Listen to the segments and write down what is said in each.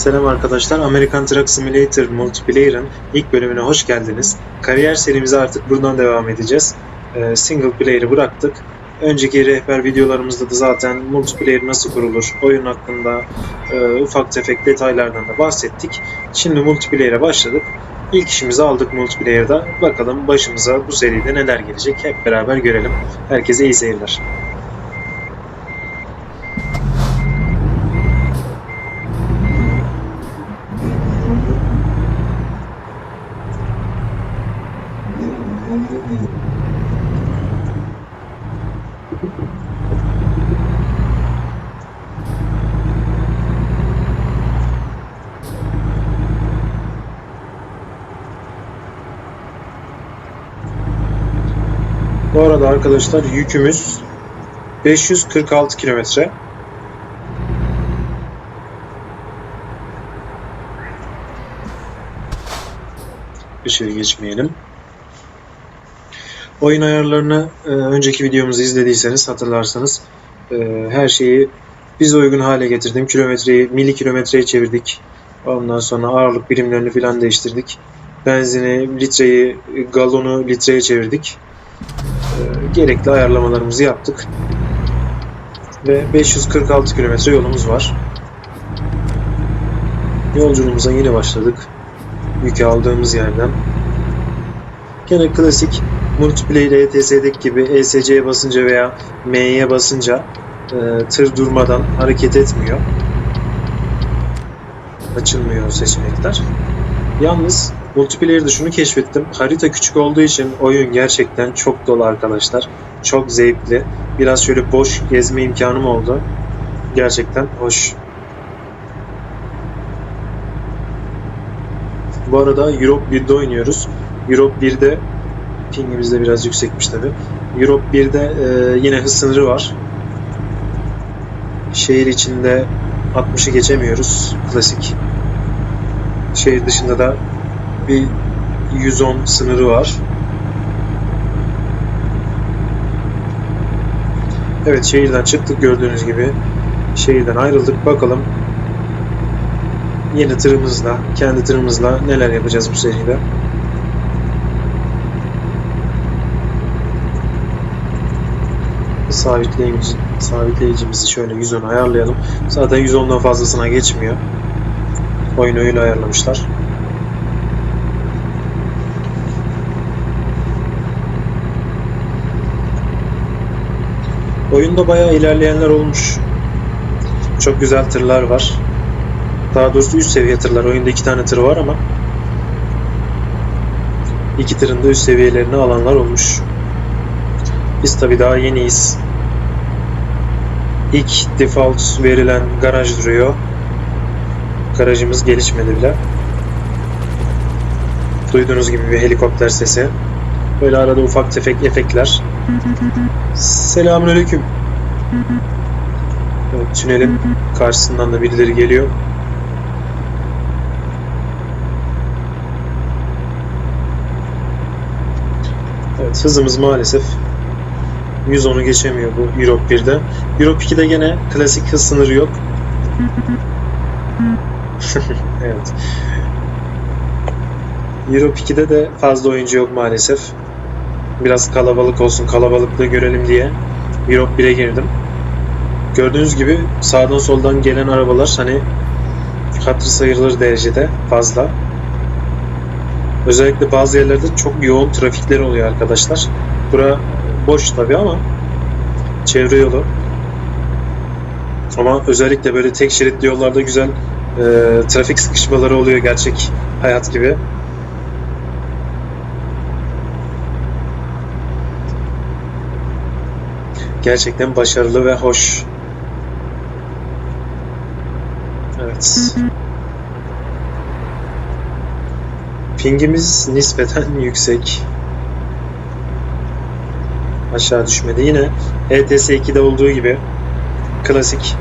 Selam arkadaşlar. American Truck Simulator Multiplayer'ın ilk bölümüne hoş geldiniz. Kariyer serimize artık buradan devam edeceğiz. Ee, single player'ı bıraktık. Önceki rehber videolarımızda da zaten multiplayer nasıl kurulur, oyun hakkında e, ufak tefek detaylardan da bahsettik. Şimdi multiplayer'e başladık. İlk işimizi aldık multiplayer'da. Bakalım başımıza bu seride neler gelecek hep beraber görelim. Herkese iyi seyirler. Bu arada arkadaşlar yükümüz 546 kilometre. Dışarı geçmeyelim. Oyun ayarlarını e, önceki videomuzu izlediyseniz hatırlarsanız e, her şeyi biz uygun hale getirdim. Kilometreyi mili kilometreye çevirdik. Ondan sonra ağırlık birimlerini falan değiştirdik. Benzini, litreyi, galonu litreye çevirdik gerekli ayarlamalarımızı yaptık. Ve 546 kilometre yolumuz var. Yolculuğumuza yine başladık. Yükü aldığımız yerden. Gene klasik multiplayer ETS'deki gibi ESC'ye basınca veya M'ye basınca e, tır durmadan hareket etmiyor. Açılmıyor seçenekler. Yalnız Multiplayer'da şunu keşfettim. Harita küçük olduğu için oyun gerçekten çok dolu arkadaşlar. Çok zevkli. Biraz şöyle boş gezme imkanım oldu. Gerçekten hoş. Bu arada Europe 1'de oynuyoruz. Europe 1'de pingimiz de biraz yüksekmiş tabi. Europe 1'de e, yine hız sınırı var. Şehir içinde 60'ı geçemiyoruz. Klasik. Şehir dışında da bir 110 sınırı var. Evet şehirden çıktık gördüğünüz gibi. Şehirden ayrıldık. Bakalım yeni tırımızla, kendi tırımızla neler yapacağız bu seride. Sabitleyicimizi, sabitleyicimizi şöyle 110 ayarlayalım. Zaten 110'dan fazlasına geçmiyor. Oyunu öyle ayarlamışlar. Oyunda bayağı ilerleyenler olmuş. Çok güzel tırlar var. Daha doğrusu üst seviye tırlar. Oyunda iki tane tır var ama iki tırın da üst seviyelerini alanlar olmuş. Biz tabi daha yeniyiz. İlk default verilen garaj duruyor. Garajımız gelişmedi bile. Duyduğunuz gibi bir helikopter sesi. Böyle arada ufak tefek efektler. Selamünaleyküm. Evet, tünelin karşısından da birileri geliyor. Evet, hızımız maalesef 110'u geçemiyor bu Europe 1'de. Europe 2'de gene klasik hız sınırı yok. evet. Europe 2'de de fazla oyuncu yok maalesef. Biraz kalabalık olsun, kalabalıklığı görelim diye Europe 1'e girdim. Gördüğünüz gibi sağdan soldan gelen arabalar hani hatır sayılır derecede fazla. Özellikle bazı yerlerde çok yoğun trafikler oluyor arkadaşlar. Bura boş tabi ama çevre yolu. Ama özellikle böyle tek şeritli yollarda güzel e, trafik sıkışmaları oluyor gerçek hayat gibi. Gerçekten başarılı ve hoş. Evet. Pingimiz nispeten yüksek. Aşağı düşmedi. Yine ETS 2'de olduğu gibi klasik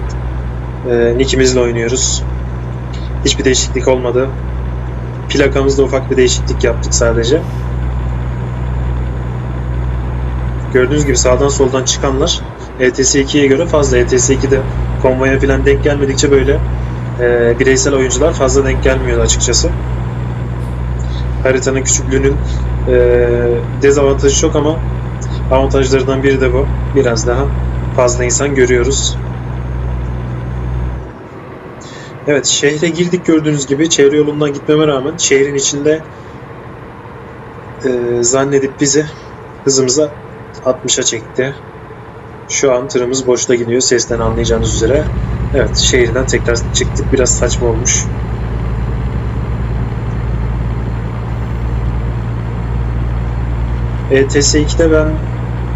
e, nickimizle oynuyoruz. Hiçbir değişiklik olmadı. Plakamızda ufak bir değişiklik yaptık sadece. Gördüğünüz gibi sağdan soldan çıkanlar ETS 2'ye göre fazla. ETS 2'de konvoya falan denk gelmedikçe böyle e, bireysel oyuncular fazla denk gelmiyor açıkçası. Haritanın küçüklüğünün e, dezavantajı çok ama avantajlarından biri de bu. Biraz daha fazla insan görüyoruz. Evet şehre girdik gördüğünüz gibi çevre yolundan gitmeme rağmen şehrin içinde e, zannedip bizi hızımıza 60'a çekti. Şu an tırımız boşta gidiyor sesten anlayacağınız üzere. Evet şehirden tekrar çıktık biraz saçma olmuş. ETS2'de ben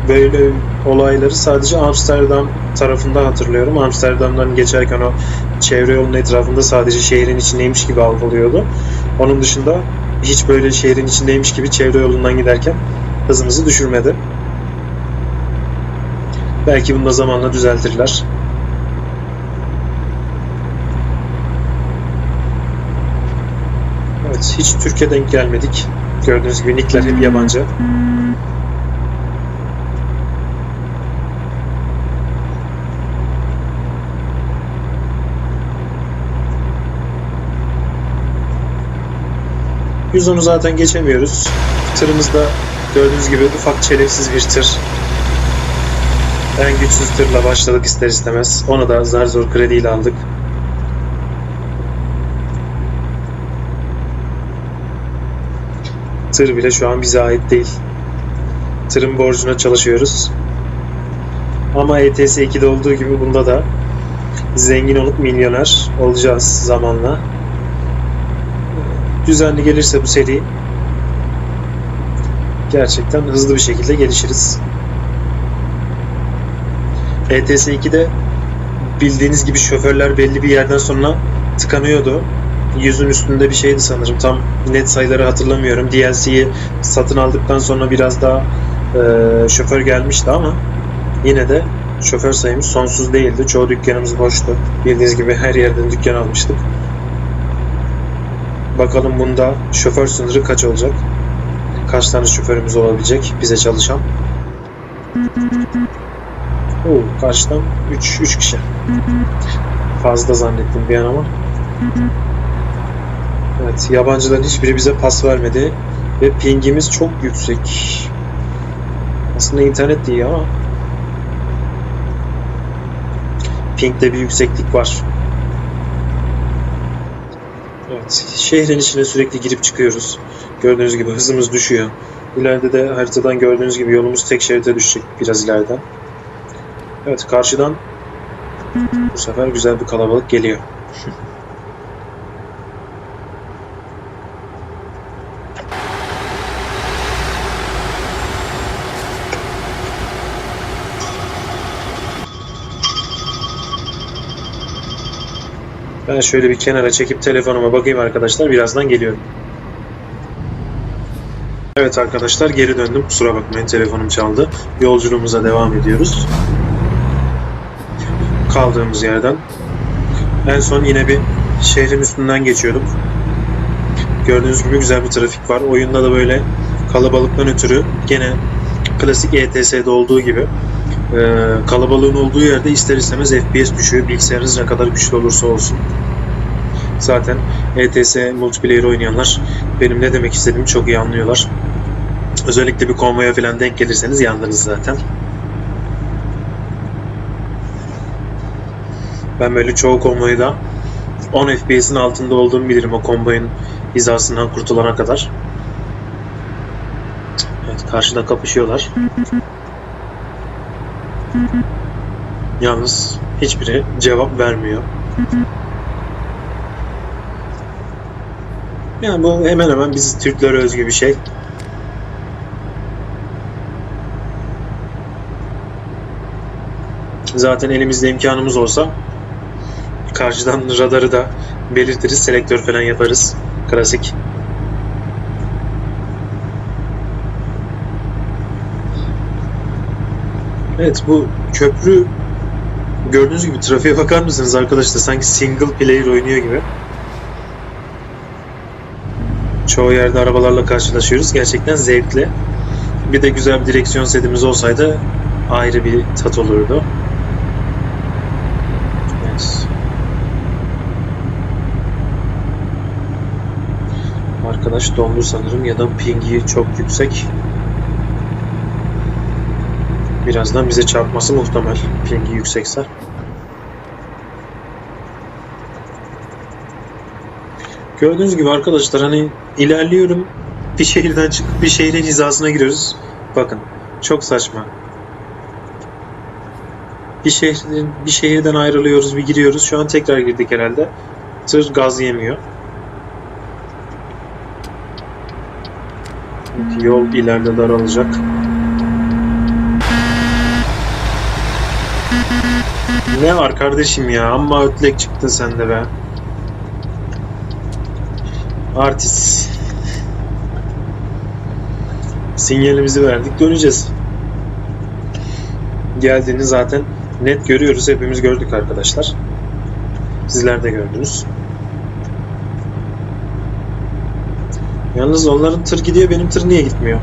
böyle olayları sadece Amsterdam tarafında hatırlıyorum. Amsterdam'dan geçerken o çevre yolunun etrafında sadece şehrin içindeymiş gibi algılıyordu. Onun dışında hiç böyle şehrin içindeymiş gibi çevre yolundan giderken hızımızı düşürmedi. Belki bunu da zamanla düzeltirler. Evet, hiç Türkiye denk gelmedik. Gördüğünüz gibi nickler hep yabancı. %10'u zaten geçemiyoruz. Tırımız da gördüğünüz gibi ufak çelevsiz bir tır. En güçsüz tırla başladık ister istemez. Onu da zar zor krediyle aldık. Tır bile şu an bize ait değil. Tırın borcuna çalışıyoruz. Ama ETS 2'de olduğu gibi bunda da zengin olup milyoner olacağız zamanla. Düzenli gelirse bu seri gerçekten hızlı bir şekilde gelişiriz. ETS 2'de bildiğiniz gibi şoförler belli bir yerden sonra tıkanıyordu. Yüzün üstünde bir şeydi sanırım. Tam net sayıları hatırlamıyorum. DLC'yi satın aldıktan sonra biraz daha e, şoför gelmişti ama yine de şoför sayımız sonsuz değildi. Çoğu dükkanımız boştu. Bildiğiniz gibi her yerden dükkan almıştık. Bakalım bunda şoför sınırı kaç olacak? Kaç tane şoförümüz olabilecek bize çalışan? Oo, karşıdan 3 3 kişi. Fazla zannettim bir an ama. Evet, yabancıların hiçbiri bize pas vermedi ve pingimiz çok yüksek. Aslında internet değil ama pingde bir yükseklik var. Evet, şehrin içine sürekli girip çıkıyoruz. Gördüğünüz gibi hızımız düşüyor. İleride de haritadan gördüğünüz gibi yolumuz tek şeride düşecek biraz ileriden. Evet, karşıdan bu sefer güzel bir kalabalık geliyor. Ben şöyle bir kenara çekip telefonuma bakayım arkadaşlar. Birazdan geliyorum. Evet arkadaşlar geri döndüm. Kusura bakmayın telefonum çaldı. Yolculuğumuza devam ediyoruz. Kaldığımız yerden. En son yine bir şehrin üstünden geçiyorduk. Gördüğünüz gibi güzel bir trafik var. Oyunda da böyle kalabalıktan ötürü gene klasik ETS'de olduğu gibi e, kalabalığın olduğu yerde ister istemez FPS düşüyor. Bilgisayarınız ne kadar güçlü olursa olsun. Zaten ETS multiplayer oynayanlar benim ne demek istediğimi çok iyi anlıyorlar. Özellikle bir konvoya falan denk gelirseniz yandınız zaten. Ben böyle çoğu konvoyda 10 FPS'in altında olduğumu bilirim o konvoyun hizasından kurtulana kadar. Evet karşıda kapışıyorlar. Yalnız hiçbiri cevap vermiyor. Yani bu hemen hemen biz Türklere özgü bir şey. Zaten elimizde imkanımız olsa karşıdan radarı da belirtiriz, selektör falan yaparız. Klasik. Evet bu köprü gördüğünüz gibi trafiğe bakar mısınız arkadaşlar? Sanki single player oynuyor gibi. Çoğu yerde arabalarla karşılaşıyoruz. Gerçekten zevkli. Bir de güzel bir direksiyon setimiz olsaydı ayrı bir tat olurdu. Evet. Arkadaş dondu sanırım ya da pingi çok yüksek. Birazdan bize çarpması muhtemel. Pingi yüksekse. Gördüğünüz gibi arkadaşlar hani ilerliyorum bir şehirden çıkıp bir şehrin hizasına giriyoruz. Bakın çok saçma. Bir şehrin bir şehirden ayrılıyoruz, bir giriyoruz. Şu an tekrar girdik herhalde. Tır gaz yemiyor. Yol ileride daralacak. Ne var kardeşim ya? Amma ötlek çıktın sen de be. Artist. Sinyalimizi verdik. Döneceğiz. Geldiğini zaten net görüyoruz. Hepimiz gördük arkadaşlar. Sizler de gördünüz. Yalnız onların tır gidiyor, benim tır niye gitmiyor?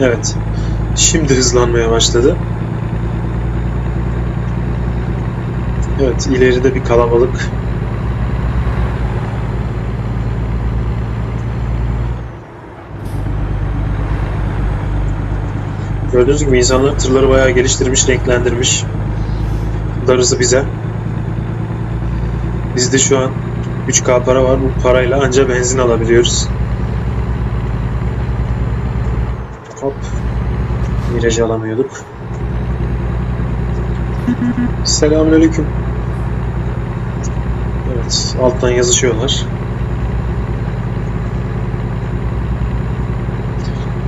Evet. Şimdi hızlanmaya başladı. Evet, ileride bir kalabalık. Gördüğünüz gibi insanlar tırları bayağı geliştirmiş, renklendirmiş. Darısı bize. Bizde şu an 3K para var. Bu parayla anca benzin alabiliyoruz. Hop. Virajı alamıyorduk. Selamünaleyküm. Evet, alttan yazışıyorlar.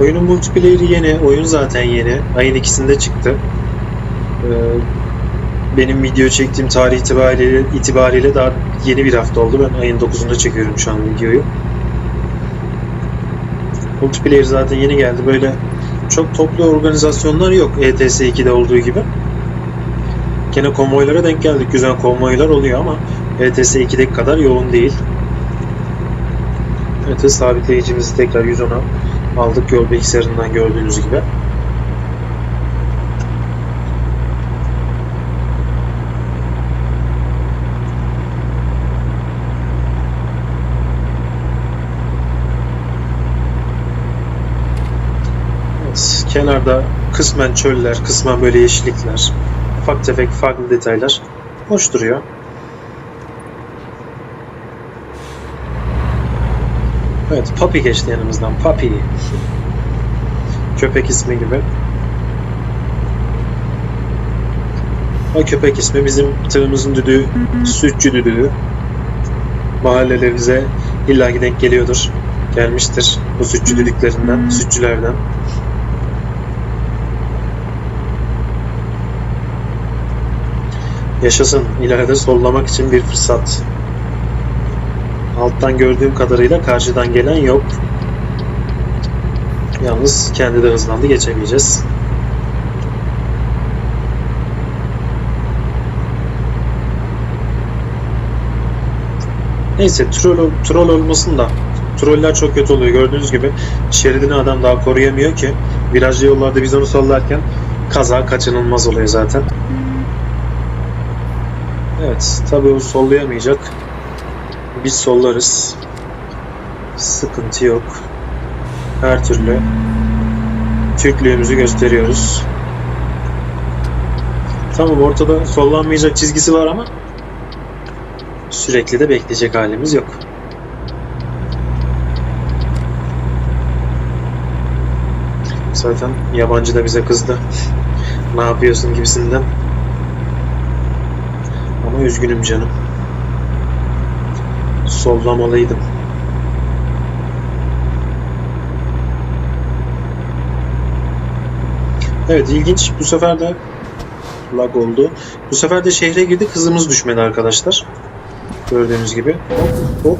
Oyunun multiplayer'i yeni, oyun zaten yeni. Ayın ikisinde çıktı. Ee, benim video çektiğim tarih itibariyle, itibariyle daha yeni bir hafta oldu. Ben ayın 9'unda çekiyorum şu an videoyu. Multiplayer zaten yeni geldi. Böyle çok toplu organizasyonlar yok ETS 2'de olduğu gibi. Gene konvoylara denk geldik. Güzel konvoylar oluyor ama ETS 2'deki kadar yoğun değil. Evet sabitleyicimizi tekrar 110'a aldık yol bilgisayarından gördüğünüz gibi. Evet, kenarda kısmen çöller, kısmen böyle yeşillikler, ufak tefek farklı detaylar hoş duruyor. Evet, Papi geçti yanımızdan. Papi. Köpek ismi gibi. O köpek ismi bizim tığımızın düdüğü, sütçü düdüğü. Mahallelerinize illaki denk geliyordur. Gelmiştir bu sütçü düdüklerinden, sütçülerden. Yaşasın. ileride sollamak için bir fırsat. Alttan gördüğüm kadarıyla karşıdan gelen yok. Yalnız kendi de hızlandı geçemeyeceğiz. Neyse troll, troll olmasın da troller çok kötü oluyor gördüğünüz gibi şeridini adam daha koruyamıyor ki virajlı yollarda biz onu sollarken kaza kaçınılmaz oluyor zaten. Evet tabii o sollayamayacak. Biz sollarız. Sıkıntı yok. Her türlü Türklüğümüzü gösteriyoruz. Tamam ortada sollanmayacak çizgisi var ama sürekli de bekleyecek halimiz yok. Zaten yabancı da bize kızdı. ne yapıyorsun gibisinden. Ama üzgünüm canım. Sollamalıydım. Evet ilginç. Bu sefer de lag oldu. Bu sefer de şehre girdik. Hızımız düşmedi arkadaşlar. Gördüğünüz gibi. Hop hop.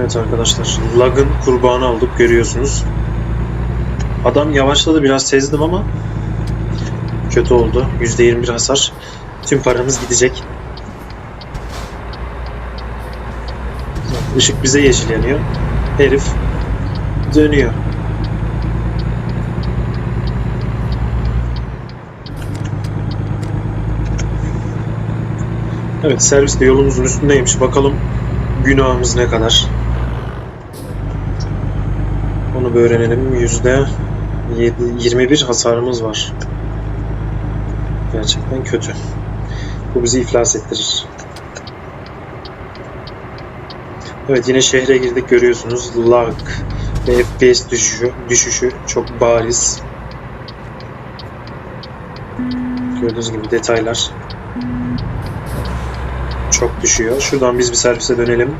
Evet arkadaşlar. Lag'ın kurbanı olduk görüyorsunuz. Adam yavaşladı biraz sezdim ama kötü oldu. %21 hasar. Tüm paramız gidecek. Işık bize yeşil yanıyor. Herif dönüyor. Evet servis de yolumuzun üstündeymiş. Bakalım günahımız ne kadar. Onu bir öğrenelim. Yüzde yedi- 21 hasarımız var. Gerçekten kötü. Bu bizi iflas ettirir. Evet yine şehre girdik görüyorsunuz. Lag ve FPS düşüşü, düşüşü çok bariz. Gördüğünüz gibi detaylar çok düşüyor. Şuradan biz bir servise dönelim.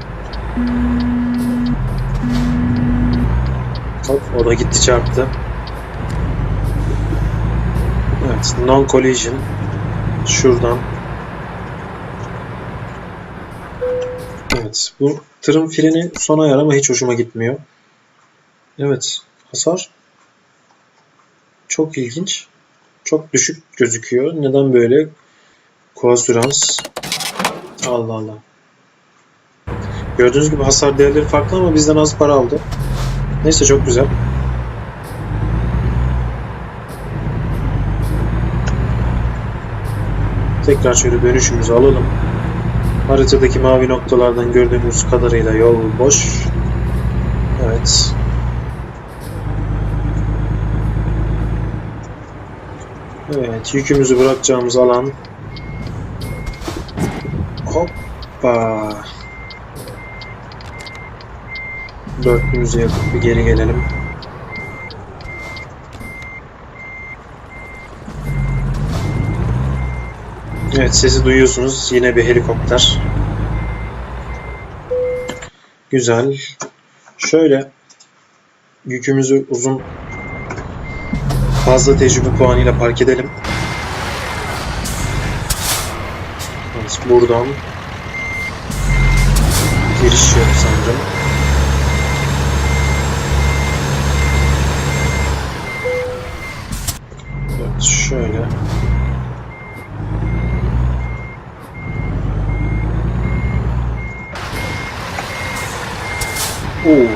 Hop o da gitti çarptı. Non collision şuradan Evet bu tırın freni son ayar ama hiç hoşuma gitmiyor. Evet hasar çok ilginç. Çok düşük gözüküyor. Neden böyle? Koasürans. Allah Allah. Gördüğünüz gibi hasar değerleri farklı ama bizden az para aldı. Neyse çok güzel. Tekrar şöyle dönüşümüzü alalım. Haritadaki mavi noktalardan gördüğümüz kadarıyla yol boş. Evet. Evet, yükümüzü bırakacağımız alan. Hoppa. Dörtlüğümüzü yapıp bir geri gelelim. Evet, sesi duyuyorsunuz. Yine bir helikopter. Güzel. Şöyle yükümüzü uzun fazla tecrübe puanıyla park edelim. Evet, buradan giriş yok sanırım. Evet, şöyle. Oo.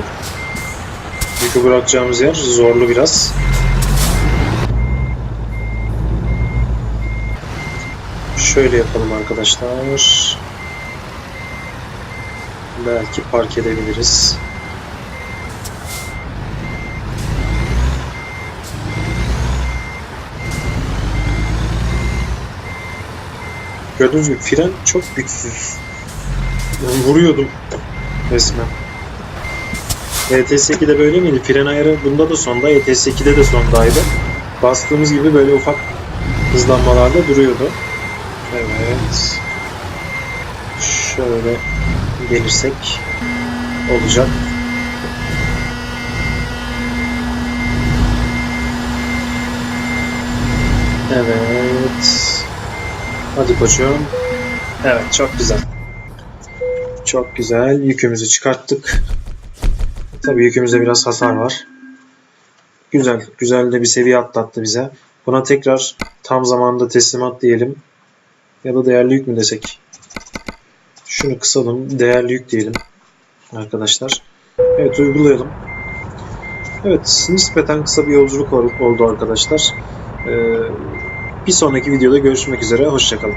Yükü bırakacağımız yer zorlu biraz. Şöyle yapalım arkadaşlar. Belki park edebiliriz. Gördüğünüz gibi fren çok güçsüz. Ben vuruyordum resmen. ETS2'de böyle miydi? Fren ayarı bunda da sonda, ETS2'de de sondaydı. Bastığımız gibi böyle ufak hızlanmalarda duruyordu. Evet. Şöyle gelirsek olacak. Evet. Hadi koçum. Evet çok güzel. Çok güzel. Yükümüzü çıkarttık. Tabii yükümüzde biraz hasar var. Güzel. Güzel de bir seviye atlattı bize. Buna tekrar tam zamanında teslimat diyelim. Ya da değerli yük mü desek? Şunu kısalım. Değerli yük diyelim. Arkadaşlar. Evet uygulayalım. Evet nispeten kısa bir yolculuk oldu arkadaşlar. Ee, bir sonraki videoda görüşmek üzere. Hoşçakalın.